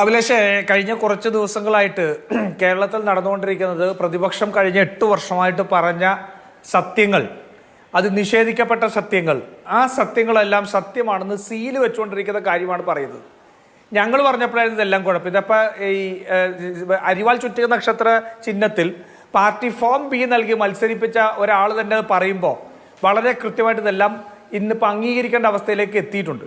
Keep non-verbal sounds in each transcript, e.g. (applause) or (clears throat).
അഭിലാഷേ കഴിഞ്ഞ കുറച്ച് ദിവസങ്ങളായിട്ട് (clears throat) കേരളത്തിൽ നടന്നുകൊണ്ടിരിക്കുന്നത് പ്രതിപക്ഷം കഴിഞ്ഞ എട്ട് വർഷമായിട്ട് പറഞ്ഞ സത്യങ്ങൾ അത് നിഷേധിക്കപ്പെട്ട സത്യങ്ങൾ ആ സത്യങ്ങളെല്ലാം സത്യമാണെന്ന് സീൽ വെച്ചുകൊണ്ടിരിക്കുന്ന കാര്യമാണ് പറയുന്നത്. ഞങ്ങൾ പറഞ്ഞപ്പോഴായിരുന്നു ഇതെല്ലാം കുഴപ്പം. ഇതപ്പോൾ ഈ അരിവാൾ ചുറ്റിക നക്ഷത്ര ചിഹ്നത്തിൽ പാർട്ടി ഫോം ബി നൽകി മത്സരിപ്പിച്ച ഒരാൾ തന്നെ പറയുമ്പോൾ വളരെ കൃത്യമായിട്ട് ഇതെല്ലാം ഇന്നിപ്പോൾ അംഗീകരിക്കേണ്ട അവസ്ഥയിലേക്ക് എത്തിയിട്ടുണ്ട്.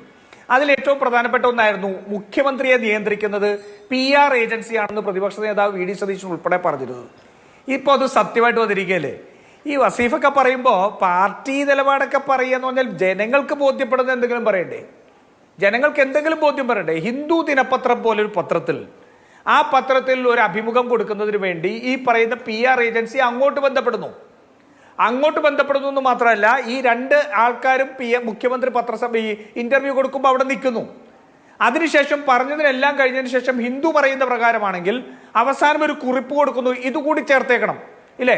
അതിൽ ഏറ്റവും പ്രധാനപ്പെട്ട ഒന്നായിരുന്നു മുഖ്യമന്ത്രിയെ നിയന്ത്രിക്കുന്നത് പി ആർ ഏജൻസിയാണെന്ന് പ്രതിപക്ഷ നേതാവ് വി ഡി സതീശൻ ഉൾപ്പെടെ പറഞ്ഞിരുന്നത്. ഇപ്പോൾ അത് സത്യമായിട്ട് വന്നിരിക്കുകയല്ലേ? ഈ വസീഫൊക്കെ പറയുമ്പോൾ പാർട്ടി നിലപാടൊക്കെ പറയുകയെന്ന് പറഞ്ഞാൽ ജനങ്ങൾക്ക് ബോധ്യപ്പെടുന്ന എന്തെങ്കിലും പറയണ്ടേ? ജനങ്ങൾക്ക് എന്തെങ്കിലും ബോധ്യം പറയണ്ടേ? ഹിന്ദു ദിനപത്രം പോലെ ഒരു പത്രത്തിൽ ആ പത്രത്തിൽ ഒരു അഭിമുഖം കൊടുക്കുന്നതിന് വേണ്ടി ഈ പറയുന്ന പി ആർ ഏജൻസി അങ്ങോട്ട് ബന്ധപ്പെടുന്നു. അങ്ങോട്ട് ബന്ധപ്പെടുന്നു എന്ന് മാത്രമല്ല ഈ രണ്ട് ആൾക്കാരും പി മുഖ്യമന്ത്രി പത്രസഭ ഈ ഇന്റർവ്യൂ കൊടുക്കുമ്പോൾ അവിടെ നിൽക്കുന്നു. അതിനുശേഷം പറഞ്ഞതിനെല്ലാം കഴിഞ്ഞതിന് ശേഷം ഹിന്ദു പറയുന്ന പ്രകാരമാണെങ്കിൽ അവസാനം ഒരു കുറിപ്പ് കൊടുക്കുന്നു ഇതുകൂടി ചേർത്തേക്കണം ഇല്ലേ?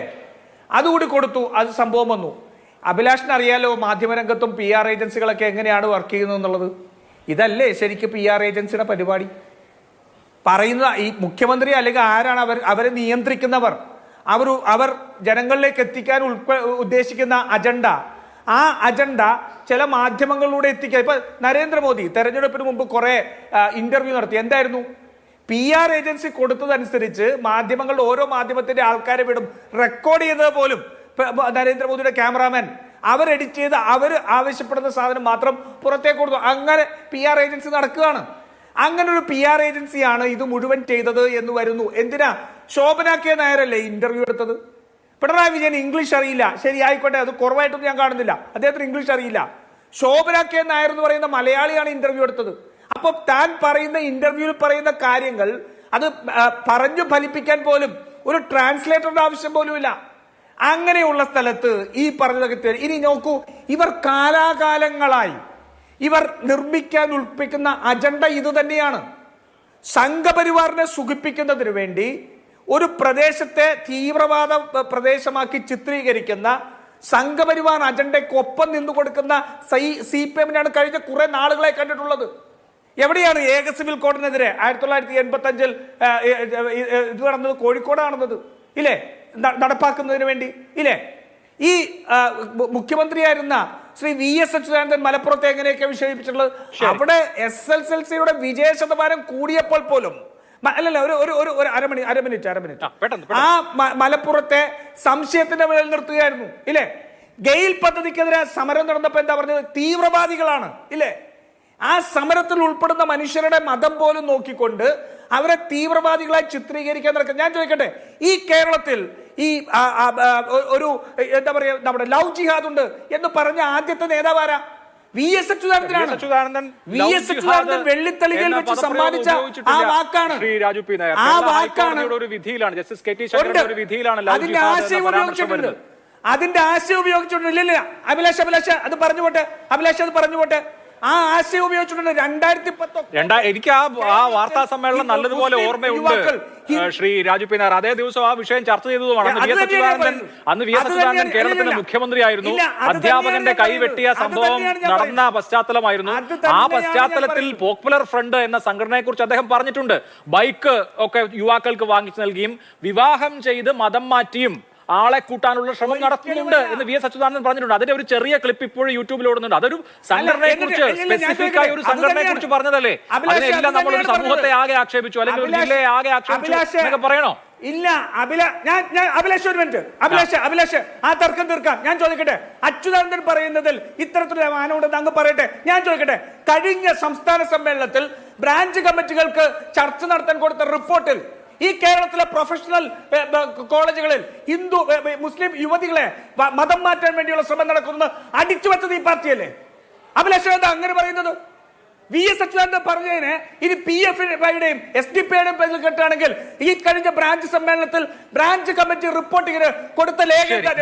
അതുകൂടി കൊടുത്തു അത് സംഭവം വന്നു. അഭിലാഷിന് അറിയാലോ മാധ്യമരംഗത്തും പി ആർ ഏജൻസികളൊക്കെ എങ്ങനെയാണ് വർക്ക് ചെയ്യുന്നത് എന്നുള്ളത്? ഇതല്ലേ ശരിക്കും പി ആർ ഏജൻസിയുടെ പരിപാടി? പറയുന്ന ഈ മുഖ്യമന്ത്രി അല്ലെങ്കിൽ ആരാണ് അവർ അവരെ നിയന്ത്രിക്കുന്നവർ? അവർ അവർ ജനങ്ങളിലേക്ക് എത്തിക്കാൻ ഉൾപ്പെ ഉദ്ദേശിക്കുന്ന അജണ്ട. ആ അജണ്ട ചില മാധ്യമങ്ങളിലൂടെ എത്തിക്കുക ഇപ്പൊ നരേന്ദ്രമോദി തെരഞ്ഞെടുപ്പിന് മുമ്പ് കുറെ ഇന്റർവ്യൂ നടത്തി. എന്തായിരുന്നു? പി ആർ ഏജൻസി കൊടുത്തതനുസരിച്ച് മാധ്യമങ്ങളുടെ ഓരോ മാധ്യമത്തിന്റെ ആൾക്കാരെ വിടും. റെക്കോർഡ് ചെയ്തത് പോലും നരേന്ദ്രമോദിയുടെ ക്യാമറാമാൻ അവർ എഡിറ്റ് ചെയ്ത് അവർ ആവശ്യപ്പെടുന്ന സാധനം മാത്രം പുറത്തേക്ക് കൊടുത്തു. അങ്ങനെ പി ആർ ഏജൻസി നടക്കുകയാണ്. അങ്ങനെ ഒരു പി ആർ ഏജൻസിയാണ് ഇത് മുഴുവൻ ചെയ്തത് എന്ന് വരുന്നു. എന്തിനാ? ശോഭന കെ നായരല്ലേ ഇന്റർവ്യൂ എടുത്തത്? പിണറായി വിജയൻ ഇംഗ്ലീഷ് അറിയില്ല. ശരി ആയിക്കോട്ടെ അത് കുറവായിട്ടൊന്നും ഞാൻ കാണുന്നില്ല. അദ്ദേഹത്തിന് ഇംഗ്ലീഷ് അറിയില്ല. ശോഭന കെ നായർ എന്ന് പറയുന്ന മലയാളിയാണ് ഇന്റർവ്യൂ എടുത്തത്. അപ്പൊ താൻ പറയുന്ന ഇന്റർവ്യൂവിൽ പറയുന്ന കാര്യങ്ങൾ അത് പറഞ്ഞു ഫലിപ്പിക്കാൻ പോലും ഒരു ട്രാൻസ്ലേറ്ററിന്റെ ആവശ്യം പോലുമില്ല അങ്ങനെയുള്ള സ്ഥലത്ത് ഈ പറഞ്ഞതൊക്കെ ഇനി നോക്കൂ ഇവർ കാലാകാലങ്ങളായി ഇവർ നിർമ്മിക്കാൻ ഉൾപ്പിക്കുന്ന അജണ്ട ഇത് തന്നെയാണ്. സംഘപരിവാറിനെ സുഖിപ്പിക്കുന്നതിന് വേണ്ടി ഒരു പ്രദേശത്തെ തീവ്രവാദ പ്രദേശമാക്കി ചിത്രീകരിക്കുന്ന സംഘപരിവാർ അജണ്ടയ്ക്കൊപ്പം നിന്നു കൊടുക്കുന്ന സി പി എമ്മിനാണ് കഴിഞ്ഞ കുറെ നാളുകളെ കണ്ടിട്ടുള്ളത്. എവിടെയാണ് ഏക സിവിൽ കോഡിനെതിരെ ആയിരത്തി തൊള്ളായിരത്തി എൺപത്തി അഞ്ചിൽ ഇത് നടന്നത് കോഴിക്കോടാണെന്നത്? ഇല്ലേ? നടപ്പാക്കുന്നതിന് വേണ്ടി. ഇല്ലേ? ഈ മുഖ്യമന്ത്രിയായിരുന്ന ശ്രീ വി എസ് അച്യുതാനന്ദൻ മലപ്പുറത്തെ എങ്ങനെയൊക്കെ വിശേഷിപ്പിച്ചിട്ടുള്ളത്? അവിടെ എസ് എൽ എൽ സിയുടെ വിജയ ശതമാനം കൂടിയപ്പോൾ പോലും അല്ലല്ല ഒരു ഒരു ഒരു ഒരു അരമണി അരമിനിറ്റ് അരമിനിറ്റ്. ആ, പെട്ടെന്ന്, ആ മലപ്പുറത്തെ സംശയത്തിന്റെ മേൽ നിർത്തുകയായിരുന്നു ഇല്ലേ? ഗെയിൽ പദ്ധതിക്കെതിരെ സമരം നടന്നപ്പോ എന്താ പറഞ്ഞത്? തീവ്രവാദികളാണ് ഇല്ലേ? ആ സമരത്തിൽ ഉൾപ്പെടുന്ന മനുഷ്യരുടെ മതം പോലും നോക്കിക്കൊണ്ട് അവരെ തീവ്രവാദികളായി ചിത്രീകരിക്കാൻ നടക്കുക ഞാൻ ചോദിക്കട്ടെ ഈ കേരളത്തിൽ ഈ ഒരു എന്താ പറയുക നമ്മുടെ ലവ് ജിഹാദ് ഉണ്ട് എന്ന് പറഞ്ഞ ആദ്യത്തെ നേതാവാരാ? V S അച്യുതാനന്ദനാണ് V. S. Achuthanandan V love S Achuthanandan ജിഹാദ് വെള്ളിത്തളികയിൽ വെച്ച് സമ്മാനിച്ച ആ വാക്കാണ്. ശ്രീ രാജു പി നായർ. ആ വാക്കാണ്. ഒരു വിധിയിലാണ്. ജസ്റ്റിസ് കെ ടി ഒരു വിധിയിലാണ് ലവ് അതിന്റെ ആശയം എന്ന ഉപയോഗിച്ചിട്ടുണ്ട്. അതിന്റെ ആശയം ഉപയോഗിച്ചിട്ടുണ്ട്. ഇല്ല ഇല്ല അഭിലാഷ് അഭിലാഷ് അത് പറഞ്ഞു പോട്ടെ അഭിലാഷ് അത് പറഞ്ഞു പോട്ടെ ആ ആശയം ഉപയോഗിച്ചിട്ടുണ്ട് രണ്ടായിരത്തി എനിക്ക് ആ ആ വാർത്താ സമ്മേളനം നല്ലതുപോലെ ഓർമ്മയുണ്ട് ശ്രീ രാജു പിന്നാർ അതേ ദിവസം ആ വിഷയം ചർച്ച ചെയ്തതുമാണ്. അന്ന് വി എസ് അച്യുതാനന്ദൻ പറയുന്നത്. അന്ന് വി എസ് അച്യുതാനന്ദൻ കേരളത്തിന്റെ ഇല്ല, മുഖ്യമന്ത്രിയായിരുന്നു. അധ്യാപകന്റെ കൈവെട്ടിയ സംഭവം നടന്ന പശ്ചാത്തലമായിരുന്നു. ആ പശ്ചാത്തലത്തിൽ പോപ്പുലർ ഫ്രണ്ട് എന്ന സംഘടനയെ കുറിച്ച് അദ്ദേഹം പറഞ്ഞിട്ടുണ്ട്. ബൈക്ക് ഒക്കെ യുവാക്കൾക്ക് വാങ്ങിച്ചു നൽകിയും വിവാഹം ചെയ്ത് മതം മാറ്റിയും ആളെ കൂട്ടാനുള്ള ശ്രമം നടത്തുന്നുണ്ട് എന്ന് വി എസ് അച്യുതാനന്ദൻ പറഞ്ഞിട്ടുണ്ട്. അതിന്റെ ഒരു ചെറിയ ക്ലിപ്പ് ഇപ്പോഴും യൂട്യൂബിൽ ഓടുന്നുണ്ട്. അതൊരു സംഘടനയെ കുറിച്ച് സ്പെസിഫിക് ആയി ഒരു സംഘടനയെ കുറിച്ച് പറഞ്ഞതല്ലേ? അതിനെല്ലാം നമ്മൾ ഒരു സമൂഹത്തെ. ആകെ ആക്ഷേപിച്ചു അല്ലെങ്കിൽ ഒരു ജില്ലയെ ആകെ ആക്ഷേപിച്ചു. എന്നൊക്കെ പറയണോ? ഇല്ല അഭില ഞാൻ ഞാൻ അഭിലാഷ് ഒരു മിനിറ്റ് അഭിലാഷ് അഭിലാഷ് ആ തർക്കം തീർക്കാം. ഞാൻ ചോദിക്കട്ടെ അച്യുതാനന്ദൻ പറയുന്നതിൽ ഇത്തരത്തിലുള്ള മാനമുണ്ടെന്ന് അങ്ങ് പറയട്ടെ? ഞാൻ ചോദിക്കട്ടെ കഴിഞ്ഞ സംസ്ഥാന സമ്മേളനത്തിൽ ബ്രാഞ്ച് കമ്മിറ്റികൾക്ക് ചർച്ച നടത്താൻ കൊടുത്ത റിപ്പോർട്ടിൽ ഈ കേരളത്തിലെ പ്രൊഫഷണൽ കോളേജുകളിൽ ഹിന്ദു മുസ്ലിം യുവതികളെ മതം മാറ്റാൻ വേണ്ടിയുള്ള ശ്രമം നടക്കുന്നത് അടിച്ചു വെച്ചത് ഈ പാർട്ടിയല്ലേ? അഭിലാഷ് എന്താ അങ്ങനെ പറയുന്നത്? വി എസ് അച്യുതാനന്ദൻ പറഞ്ഞതിന് ഇനി പി എഫ് ഐയുടെയും എസ് ഡി പിയുടെയും പേരിൽ കെട്ടാണെങ്കിൽ ഈ കഴിഞ്ഞ ബ്രാഞ്ച് സമ്മേളനത്തിൽ ബ്രാഞ്ച് കമ്മിറ്റി റിപ്പോർട്ടിങ്ങിന് കൊടുത്ത ലേഖ എന്താണെന്ന്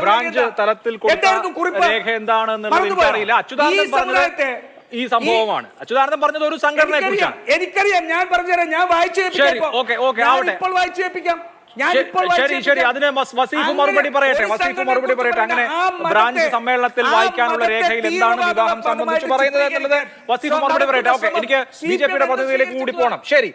എന്തായിരുന്നു കുറിപ്പ്? അറിയില്ല? അച്യുതാനന്ദൻ ഈ സംഭവമാണ്. അച്യുതാനന്ദൻ പറഞ്ഞത് ഒരു സംഘടനയെ എനിക്കറിയാം കുറിച്ചാണ്. എനിക്കറിയാം ഞാൻ പറഞ്ഞുതരാം ഞാൻ വായിച്ചു ഇപ്പോൾ. ഓക്കേ, ഓക്കേ, ആവട്ടെ. ഇപ്പോൾ വായിച്ചു കേൾപ്പിക്കാം. ശരി, ശരി. അതിന് വസീഫ് മറുപടി പറയട്ടെ വസീഫ് മറുപടി പറയട്ടെ. അങ്ങനെ ബ്രാഞ്ച് സമ്മേളനത്തിൽ വായിക്കാനുള്ള രേഖയിൽ എന്താണ് വിവാഹം സംബന്ധിച്ച് പറയുന്നത് എന്നുള്ളത് വസീഫ് മറുപടി പറയട്ടെ. ഓക്കെ എനിക്ക് ബിജെപിയുടെ ബി ജെ പിയുടെ പദ്ധതിയിലേക്ക് കൂടി പോകണം ശരി.